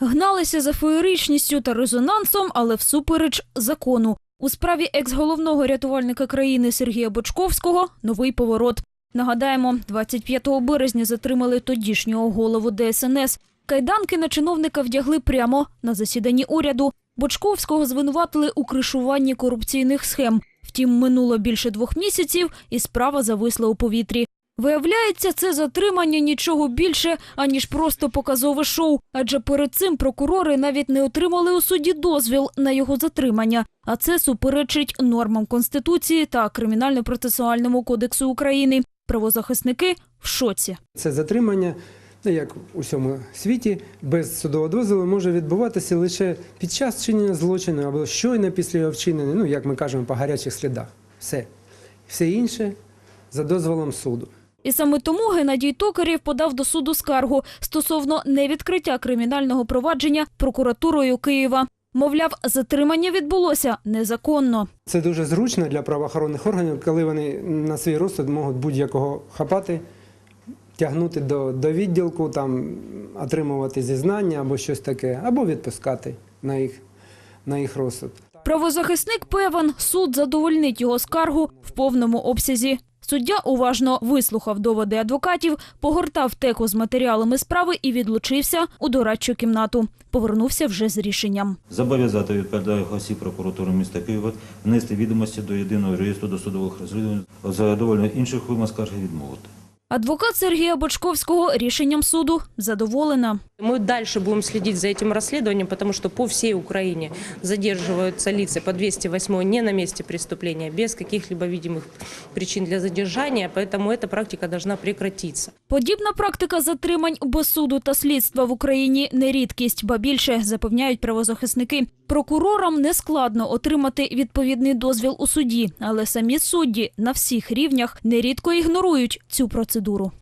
Гналися за феєричністю та резонансом, але всупереч закону. У справі екс-головного рятувальника країни Сергія Бочковського новий поворот. Нагадаємо, 25 березня затримали тодішнього голову ДСНС. Кайданки на чиновника вдягли прямо на засіданні уряду. Бочковського звинуватили у кришуванні корупційних схем. Втім, минуло більше двох місяців, і справа зависла у повітрі. Виявляється, це затримання нічого більше, аніж просто показове шоу. Адже перед цим прокурори навіть не отримали у суді дозвіл на його затримання. А це суперечить нормам Конституції та Кримінально-процесуальному кодексу України. Правозахисники в шоці. Це затримання, ну, як у всьому світі, без судового дозволу може відбуватися лише під час чинення злочину або щойно після його вчинення, ну як ми кажемо, по гарячих слідах. Все. Все інше за дозволом суду. І саме тому Геннадій Токарєв подав до суду скаргу стосовно невідкриття кримінального провадження прокуратурою Києва. Мовляв, затримання відбулося незаконно. Це дуже зручно для правоохоронних органів, коли вони на свій розсуд можуть будь-якого хапати, тягнути до, до відділку, там, отримувати зізнання або щось таке, або відпускати на їх, на їх розсуд. Правозахисник певен, суд задовольнить його скаргу в повному обсязі. Суддя уважно вислухав доводи адвокатів, погортав теку з матеріалами справи і відлучився у дорадчу кімнату. Повернувся вже з рішенням. Зобов'язати відповідальних осіб прокуратури міста Києва внести відомості до єдиного реєстру досудових розслідувань, задоволення інших вимог скарги відмовити. Адвокат Сергія Бочковського рішенням суду задоволена. Мы дальше будем следить за этим расследованием, потому что по всей Украине задерживаются лица по 208 не на месте преступления, без каких-либо видимых причин для задержания, поэтому эта практика должна прекратиться. Подібна практика затримань без суду та слідства в Україні не рідкість, ба більше запевняють правозахисники. Прокурорам не складно отримати відповідний дозвіл у суді, але самі судді на всіх рівнях нерідко ігнорують цю процедуру.